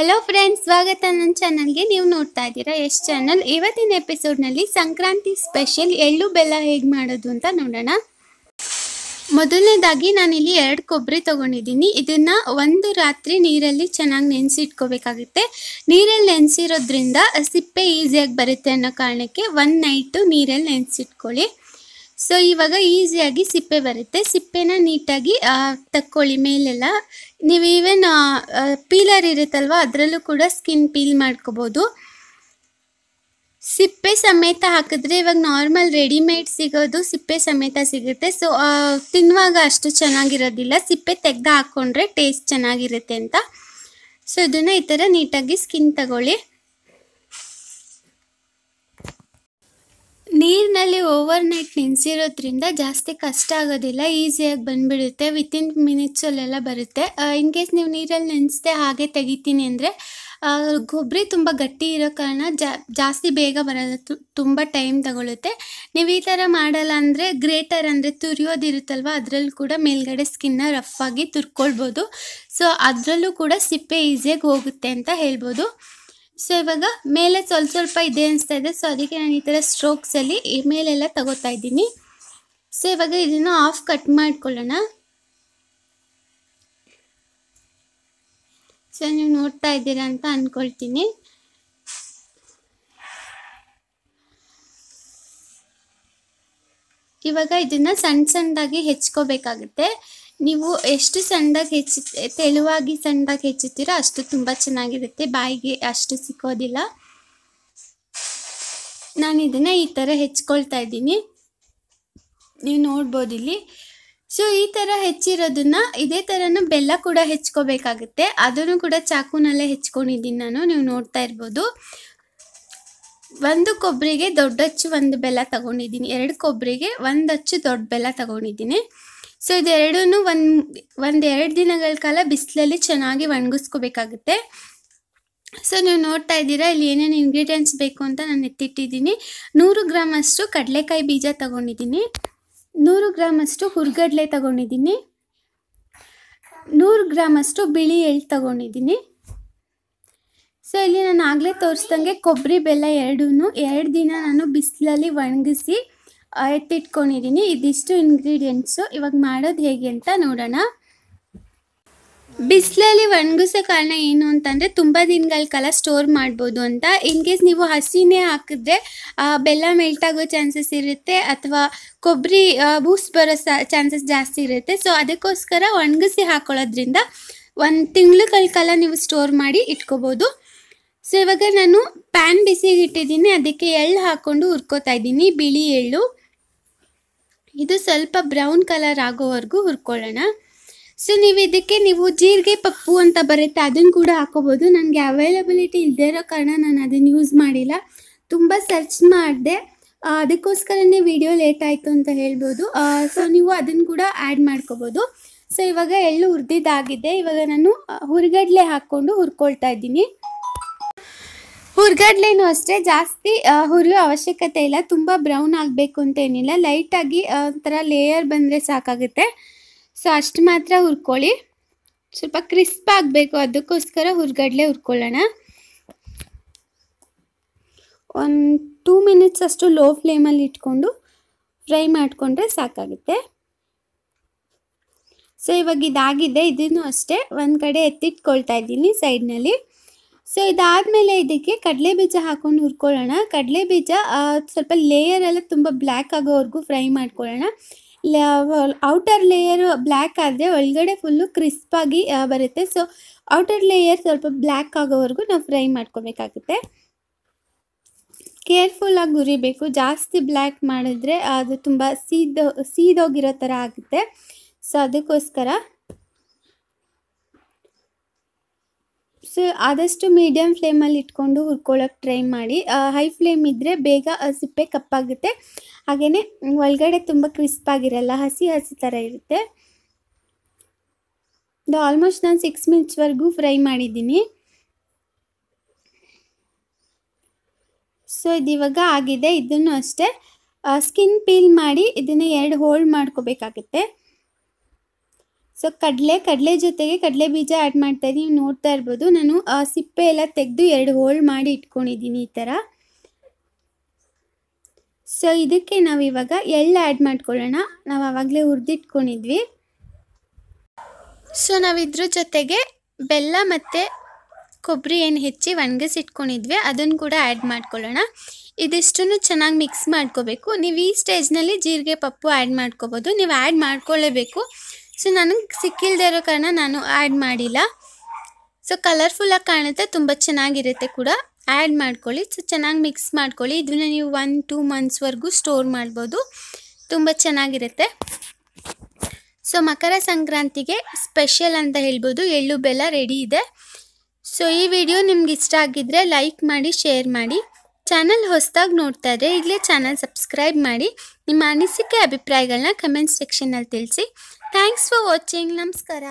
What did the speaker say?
Hello friends ಸ್ವಾಗತ ನನ್ನ ಚಾನಲ್ಗೆ ನೀವು ನೋಡ್ತಾ ಇದ್ದೀರಾ ಎಸ್ ಚಾನಲ್ ಇವತ್ತಿನ ಎಪಿಸೋಡ್ನಲ್ಲಿ ಸಂಕ್ರಾಂತಿ ಸ್ಪೆಷಲ್ ಎಳ್ಳು ಬೆಲ್ಲ ಹೇಗೆ ಮಾಡೋದು ಅಂತ ನೋಡೋಣ. ಮೊದಲನೇದಾಗಿ ನಾನಿಲ್ಲಿ ಎರಡು ಕೊಬ್ಬರಿ ತೊಗೊಂಡಿದ್ದೀನಿ. ಇದನ್ನು ಒಂದು ರಾತ್ರಿ ನೀರಲ್ಲಿ ಚೆನ್ನಾಗಿ ನೆನೆಸಿಟ್ಕೋಬೇಕಾಗುತ್ತೆ. ನೀರಲ್ಲಿ ನೆನೆಸಿರೋದ್ರಿಂದ ಸಿಪ್ಪೆ ಈಸಿಯಾಗಿ ಬರುತ್ತೆ ಅನ್ನೋ ಕಾರಣಕ್ಕೆ ಒನ್ ನೈಟು ನೀರಲ್ಲಿ ನೆನೆಸಿಟ್ಕೊಳ್ಳಿ. ಸೊ ಇವಾಗ ಈಸಿಯಾಗಿ ಸಿಪ್ಪೆ ಬರುತ್ತೆ. ಸಿಪ್ಪೆನ ನೀಟಾಗಿ ತಕ್ಕೊಳ್ಳಿ ಮೇಲೆಲ್ಲ. ನೀವು ಈವನ್ ಪೀಲರ್ ಇರುತ್ತಲ್ವ, ಅದರಲ್ಲೂ ಕೂಡ ಸ್ಕಿನ್ ಪೀಲ್ ಮಾಡ್ಕೋಬೋದು. ಸಿಪ್ಪೆ ಸಮೇತ ಹಾಕಿದ್ರೆ ಇವಾಗ ನಾರ್ಮಲ್ ರೆಡಿಮೇಡ್ ಸಿಗೋದು ಸಿಪ್ಪೆ ಸಮೇತ ಸಿಗುತ್ತೆ. ಸೊ ತಿನ್ನುವಾಗ ಅಷ್ಟು ಚೆನ್ನಾಗಿರೋದಿಲ್ಲ. ಸಿಪ್ಪೆ ತೆಗ್ದು ಹಾಕ್ಕೊಂಡ್ರೆ ಟೇಸ್ಟ್ ಚೆನ್ನಾಗಿರುತ್ತೆ ಅಂತ. ಸೊ ಇದನ್ನು ಈ ಥರ ನೀಟಾಗಿ ಸ್ಕಿನ್ ತಗೊಳ್ಳಿ. ನೀರಿನಲ್ಲಿ ಓವರ್ ನೈಟ್ ನೆನೆಸಿರೋದ್ರಿಂದ ಜಾಸ್ತಿ ಕಷ್ಟ ಆಗೋದಿಲ್ಲ, ಈಸಿಯಾಗಿ ಬಂದುಬಿಡುತ್ತೆ ವಿತಿನ್ ಮಿನಿಟ್ಸಲ್ಲೆಲ್ಲ ಬರುತ್ತೆ. ಇನ್ ಕೇಸ್ ನೀವು ನೀರಲ್ಲಿ ನೆನೆಸ್ದೆ ಹಾಗೆ ತೆಗಿತೀನಿ ಅಂದರೆ ಕೊಬ್ಬರಿ ತುಂಬ ಗಟ್ಟಿ ಇರೋ ಕಾರಣ ಜಾಸ್ತಿ ಬೇಗ ಬರೋದು ತುಂಬ ಟೈಮ್ ತಗೊಳುತ್ತೆ. ನೀವು ಈ ಥರ ಮಾಡಲ್ಲ ಅಂದರೆ, ಗ್ರೇಟರ್ ಅಂದರೆ ತುರಿಯೋದಿರುತ್ತಲ್ವ ಅದರಲ್ಲೂ ಕೂಡ ಮೇಲ್ಗಡೆ ಸ್ಕಿನ್ನ ರಫ್ ಆಗಿ ತುರ್ಕೊಳ್ಬೋದು. ಸೊ ಅದರಲ್ಲೂ ಕೂಡ ಸಿಪ್ಪೆ ಈಸಿಯಾಗಿ ಹೋಗುತ್ತೆ ಅಂತ ಹೇಳ್ಬೋದು. ಸೊ ಇವಾಗ ಮೇಲೆ ಸ್ವಲ್ಪ ಸ್ವಲ್ಪ ಇದೆ ಅನಿಸ್ತಾ ಇದೆ. ಸೊ ಅದಕ್ಕೆ ನಾನು ಈ ಥರ ಸ್ಟ್ರೋಕ್ಸಲ್ಲಿ ಈ ಮೇಲೆಲ್ಲ ತಗೋತಾ ಇದ್ದೀನಿ. ಸೊ ಇವಾಗ ಇದನ್ನು ಆಫ್ ಕಟ್ ಮಾಡ್ಕೊಳ್ಳೋಣ. ಸೊ ನೀವು ನೋಡ್ತಾ ಇದ್ದೀರಾ ಅಂತ ಅಂದ್ಕೊಳ್ತೀನಿ ಇವಾಗ ಇದನ್ನು ಸಣ್ಣ ಸಣ್ಣದಾಗಿ ಹೆಚ್ಕೋಬೇಕಾಗುತ್ತೆ. ನೀವು ಎಷ್ಟು ಸಣ್ಣದಾಗಿ ಹೆಚ್ಚಿ ತೆಳುವಾಗಿ ಸಣ್ಣದಾಗಿ ಹೆಚ್ಚುತ್ತೀರೋ ಅಷ್ಟು ತುಂಬ ಚೆನ್ನಾಗಿರುತ್ತೆ. ಬಾಯಿಗೆ ಅಷ್ಟು ಸಿಕ್ಕೋದಿಲ್ಲ. ನಾನು ಇದನ್ನು ಈ ಥರ ಹೆಚ್ಕೊಳ್ತಾ ಇದ್ದೀನಿ. ನೀವು ನೋಡ್ಬೋದು ಇಲ್ಲಿ. ಸೊ ಈ ಥರ ಹೆಚ್ಚಿರೋದನ್ನ ಇದೇ ಥರನೂ ಬೆಲ್ಲ ಕೂಡ ಹೆಚ್ಕೋಬೇಕಾಗುತ್ತೆ. ಅದನ್ನು ಕೂಡ ಚಾಕುನಲ್ಲೇ ಹೆಚ್ಕೊಂಡಿದ್ದೀನಿ ನಾನು. ನೀವು ನೋಡ್ತಾ ಇರ್ಬೋದು. ಒಂದು ಕೊಬ್ಬರಿಗೆ ದೊಡ್ಡ ಅಚ್ಚು ಒಂದು ಬೆಲ್ಲ ತಗೊಂಡಿದ್ದೀನಿ. ಎರಡು ಕೊಬ್ಬರಿಗೆ ಒಂದು ಅಚ್ಚು ದೊಡ್ಡ ಬೆಲ್ಲ ತಗೊಂಡಿದ್ದೀನಿ. ಸೊ ಇದೆರಡೂ ಒಂದು ಒಂದು ಎರಡು ದಿನಗಳ ಕಾಲ ಬಿಸಿಲಲ್ಲಿ ಚೆನ್ನಾಗಿ ಒಣಗಿಸ್ಕೋಬೇಕಾಗುತ್ತೆ. ಸೊ ನೀವು ನೋಡ್ತಾ ಇದ್ದೀರಾ, ಇಲ್ಲಿ ಏನೇನು ಇಂಗ್ರೀಡಿಯೆಂಟ್ಸ್ ಬೇಕು ಅಂತ ನಾನು ಎತ್ತಿಟ್ಟಿದ್ದೀನಿ. ನೂರು ಗ್ರಾಮ್ ಅಷ್ಟು ಕಡಲೆಕಾಯಿ ಬೀಜ ತಗೊಂಡಿದ್ದೀನಿ. ನೂರು ಗ್ರಾಮ್ ಅಷ್ಟು ಹುರ್ಗಡ್ಲೆ ತಗೊಂಡಿದ್ದೀನಿ. ನೂರು ಗ್ರಾಮ್ ಅಷ್ಟು ಬಿಳಿ ಎಳ್ಳು ತಗೊಂಡಿದ್ದೀನಿ. ಸೊ ಇಲ್ಲಿ ನಾನು ಆಗಲೇ ತೋರಿಸ್ದಂಗೆ ಕೊಬ್ಬರಿ ಬೆಲ್ಲ ಎರಡೂ ಎರಡು ದಿನ ನಾನು ಬಿಸಿಲಲ್ಲಿ ಒಣಗಿಸಿ ಎತ್ತಿಟ್ಕೊಂಡಿದ್ದೀನಿ ಇದಿಷ್ಟು ಇಂಗ್ರೀಡಿಯೆಂಟ್ಸು ಇವಾಗ ಮಾಡೋದು ಹೇಗೆ ಅಂತ ನೋಡೋಣ. ಬಿಸಿಲಲ್ಲಿ ಒಣಗಿಸೋ ಕಾರಣ ಏನು ಅಂತಂದರೆ ತುಂಬ ದಿನಗಳ ಕಾಲ ಸ್ಟೋರ್ ಮಾಡ್ಬೋದು ಅಂತ. ಇನ್ ಕೇಸ್ ನೀವು ಹಸಿನೇ ಹಾಕಿದ್ರೆ ಬೆಲ್ಲ ಮೆಲ್ಟ್ ಆಗೋ ಚಾನ್ಸಸ್ ಇರುತ್ತೆ ಅಥವಾ ಕೊಬ್ಬರಿ ಬೂಸ್ ಬರೋ ಚಾನ್ಸಸ್ ಜಾಸ್ತಿ ಇರುತ್ತೆ. ಸೊ ಅದಕ್ಕೋಸ್ಕರ ಒಣಗಿಸಿ ಹಾಕೊಳ್ಳೋದ್ರಿಂದ ಒಂದು ತಿಂಗಳುಗಳ ಕಾಲ ನೀವು ಸ್ಟೋರ್ ಮಾಡಿ ಇಟ್ಕೋಬೋದು. ಸೊ ಇವಾಗ ನಾನು ಪ್ಯಾನ್ ಬಿಸಿಗೆ ಇಟ್ಟಿದ್ದೀನಿ. ಅದಕ್ಕೆ ಎಳ್ಳು ಹಾಕ್ಕೊಂಡು ಹುರ್ಕೋತಾ ಇದ್ದೀನಿ. ಬಿಳಿ ಎಳ್ಳು. ಇದು ಸ್ವಲ್ಪ ಬ್ರೌನ್ ಕಲರ್ ಆಗೋವರೆಗೂ ಹುರ್ಕೊಳ್ಳೋಣ. ಸೊ ನೀವು ಇದಕ್ಕೆ ನೀವು ಜೀರಿಗೆ ಪಪ್ಪು ಅಂತ ಬರುತ್ತೆ. ಅದನ್ನು ಕೂಡ ಹಾಕೋಬೋದು. ನನಗೆ ಅವೈಲಬಿಲಿಟಿ ಇಲ್ಲದೆ ಇರೋ ಕಾರಣ ನಾನು ಅದನ್ನು ಯೂಸ್ ಮಾಡಿಲ್ಲ. ತುಂಬ ಸರ್ಚ್ ಮಾಡಿದೆ. ಅದಕ್ಕೋಸ್ಕರನೇ ವಿಡಿಯೋ ಲೇಟ್ ಆಯಿತು ಅಂತ ಹೇಳ್ಬೋದು. ಸೊ ನೀವು ಅದನ್ನು ಕೂಡ ಆ್ಯಡ್ ಮಾಡ್ಕೋಬೋದು. ಸೊ ಇವಾಗ ಎಳ್ಳು ಹುರಿದಿದ್ದಾಗಿದೆ. ಇವಾಗ ನಾನು ಹುರಿಗಡ್ಲೆ ಹಾಕ್ಕೊಂಡು ಹುರ್ಕೊಳ್ತಾ ಇದ್ದೀನಿ. ಹುರ್ಗಡ್ಲೆನೂ ಅಷ್ಟೇ. ಜಾಸ್ತಿ ಹುರಿಯೋ ಅವಶ್ಯಕತೆ ಇಲ್ಲ. ತುಂಬ ಬ್ರೌನ್ ಆಗಬೇಕು ಅಂತ ಏನಿಲ್ಲ. ಲೈಟಾಗಿ ಒಂಥರ ಲೇಯರ್ ಬಂದರೆ ಸಾಕಾಗುತ್ತೆ. ಸೊ, ಅಷ್ಟು ಮಾತ್ರ ಹುರ್ಕೊಳ್ಳಿ. ಸ್ವಲ್ಪ ಕ್ರಿಸ್ಪ್ ಆಗಬೇಕು. ಅದಕ್ಕೋಸ್ಕರ ಹುರ್ಗಡ್ಲೆ ಹುರ್ಕೊಳ್ಳೋಣ. ಒಂದು ಟೂ ಮಿನಿಟ್ಸ್ ಅಷ್ಟು ಲೋ ಫ್ಲೇಮಲ್ಲಿ ಇಟ್ಕೊಂಡು ಫ್ರೈ ಮಾಡಿಕೊಂಡ್ರೆ ಸಾಕಾಗುತ್ತೆ. ಸೊ, ಇವಾಗ ಇದಾಗಿದೆ. ಇದನ್ನು ಅಷ್ಟೇ ಒಂದು ಕಡೆ ಎತ್ತಿಟ್ಕೊಳ್ತಾ ಇದ್ದೀನಿ ಸೈಡ್ನಲ್ಲಿ. ಸೊ ಇದಾದಮೇಲೆ ಇದಕ್ಕೆ ಕಡಲೆ ಬೀಜ ಹಾಕೊಂಡು ಹುರ್ಕೊಳ್ಳೋಣ. ಕಡಲೆ ಬೀಜ ಸ್ವಲ್ಪ ಲೇಯರ್ ಎಲ್ಲ ತುಂಬ ಬ್ಲ್ಯಾಕ್ ಆಗೋವರೆಗೂ ಫ್ರೈ ಮಾಡ್ಕೊಳ್ಳೋಣ. ಔಟರ್ ಲೇಯರ್ ಬ್ಲ್ಯಾಕ್ ಆದರೆ ಒಳಗಡೆ ಫುಲ್ಲು ಕ್ರಿಸ್ಪಾಗಿ ಬರುತ್ತೆ. ಸೊ ಔಟರ್ ಲೇಯರ್ ಸ್ವಲ್ಪ ಬ್ಲ್ಯಾಕ್ ಆಗೋವರೆಗೂ ನಾವು ಫ್ರೈ ಮಾಡ್ಕೋಬೇಕಾಗುತ್ತೆ. ಕೇರ್ಫುಲ್ಲಾಗಿ ಹುರಿಬೇಕು. ಜಾಸ್ತಿ ಬ್ಲ್ಯಾಕ್ ಮಾಡಿದ್ರೆ ಅದು ತುಂಬ ಸೀದೋ, ಸೀದೋಗಿರೋ ಥರ ಆಗುತ್ತೆ. ಸೊ ಅದಕ್ಕೋಸ್ಕರ ಸೊ ಆದಷ್ಟು ಮೀಡಿಯಮ್ ಫ್ಲೇಮಲ್ಲಿ ಇಟ್ಕೊಂಡು ಹುರ್ಕೊಳ್ಳೋಕೆ ಟ್ರೈ ಮಾಡಿ. ಹೈ ಫ್ಲೇಮ್ ಇದ್ದರೆ ಬೇಗ ಸಿಪ್ಪೆ ಕಪ್ಪಾಗುತ್ತೆ. ಹಾಗೆಯೇ ಒಳಗಡೆ ತುಂಬ ಕ್ರಿಸ್ಪ್ ಆಗಿರಲ್ಲ, ಹಸಿ ಹಸಿ ಥರ ಇರುತ್ತೆ. ಇದು ಆಲ್ಮೋಸ್ಟ್ ನಾನು ಸಿಕ್ಸ್ ಮಿನಿಟ್ಸ್ವರೆಗೂ ಫ್ರೈ ಮಾಡಿದ್ದೀನಿ. ಸೊ, ಇದು ಇವಾಗ ಆಗಿದೆ. ಇದನ್ನು ಅಷ್ಟೇ ಸ್ಕಿನ್ ಪೀಲ್ ಮಾಡಿ ಇದನ್ನು ಎರಡು ಹೋಲ್ಡ್ ಮಾಡ್ಕೋಬೇಕಾಗುತ್ತೆ. ಸೊ ಕಡಲೆ ಕಡಲೆ ಜೊತೆಗೆ ಕಡಲೆ ಬೀಜ ಆ್ಯಡ್ ಮಾಡ್ತಾ ಇದ್ದೀನಿ ನೀವು ನೋಡ್ತಾ ಇರ್ಬೋದು, ನಾನು, ಆ, ಸಿಪ್ಪೆ ಎಲ್ಲ ತೆಗೆದು ಎರಡು ಹೋಲ್ ಮಾಡಿ ಇಟ್ಕೊಂಡಿದ್ದೀನಿ ಈ ಥರ. ಸೊ ಇದಕ್ಕೆ ನಾವು ಇವಾಗ ಎಳ್ಳು ಆ್ಯಡ್ ಮಾಡ್ಕೊಳ್ಳೋಣ. ನಾವು ಆವಾಗಲೇ ಹುರಿದಿಟ್ಕೊಂಡಿದ್ವಿ. ಸೊ ನಾವು ಇದ್ರ ಜೊತೆಗೆ ಬೆಲ್ಲ ಮತ್ತು ಕೊಬ್ಬರಿ ಏನು ಹೆಚ್ಚಿ ಒಣಗಿಸಿಟ್ಕೊಂಡಿದ್ವಿ ಅದನ್ನು ಕೂಡ ಆ್ಯಡ್ ಮಾಡ್ಕೊಳ್ಳೋಣ. ಇದಿಷ್ಟನ್ನು ಚೆನ್ನಾಗಿ ಮಿಕ್ಸ್ ಮಾಡ್ಕೋಬೇಕು. ನೀವು ಈ ಸ್ಟೇಜ್ನಲ್ಲಿ ಜೀರಿಗೆ, ಪಪ್ಪು ಆ್ಯಡ್ ಮಾಡ್ಕೋಬೋದು. ನೀವು ಆ್ಯಡ್ ಮಾಡ್ಕೊಳ್ಳೇಬೇಕು. ಸೊ ನನಗೆ ಸಿಕ್ಕಿಲ್ಲದೆ ಇರೋ ಕಾರಣ ನಾನು ಆ್ಯಡ್ ಮಾಡಿಲ್ಲ. ಸೊ ಕಲರ್ಫುಲ್ಲಾಗಿ ಕಾಣುತ್ತೆ, ತುಂಬ ಚೆನ್ನಾಗಿರುತ್ತೆ ಕೂಡ. ಆ್ಯಡ್ ಮಾಡ್ಕೊಳ್ಳಿ. ಸೊ ಚೆನ್ನಾಗಿ ಮಿಕ್ಸ್ ಮಾಡ್ಕೊಳ್ಳಿ. ಇದನ್ನ ನೀವು ಒನ್ ಟೂ ಮಂತ್ಸ್ವರೆಗೂ ಸ್ಟೋರ್ ಮಾಡ್ಬೋದು. ತುಂಬ ಚೆನ್ನಾಗಿರುತ್ತೆ. ಸೊ ಮಕರ ಸಂಕ್ರಾಂತಿಗೆ ಸ್ಪೆಷಲ್ ಅಂತ ಹೇಳ್ಬೋದು. ಎಳ್ಳು, ಬೆಲ್ಲ ರೆಡಿ ಇದೆ. ಸೊ ಈ ವಿಡಿಯೋ ನಿಮ್ಗೆ ಇಷ್ಟ ಆಗಿದ್ದರೆ ಲೈಕ್ ಮಾಡಿ ಶೇರ್ ಮಾಡಿ. ಚಾನಲ್ ಹೊಸದಾಗಿ ನೋಡ್ತಾ ಇದ್ದರೆ ಈಗಲೇ ಚಾನಲ್ ಸಬ್ಸ್ಕ್ರೈಬ್ ಮಾಡಿ. ನಿಮ್ಮ ಅನಿಸಿಕೆ ಅಭಿಪ್ರಾಯಗಳನ್ನ ಕಮೆಂಟ್ ಸೆಕ್ಷನಲ್ಲಿ ತಿಳಿಸಿ. ಥ್ಯಾಂಕ್ಸ್ ಫಾರ್ ವಾಚಿಂಗ್ ನಮಸ್ಕಾರ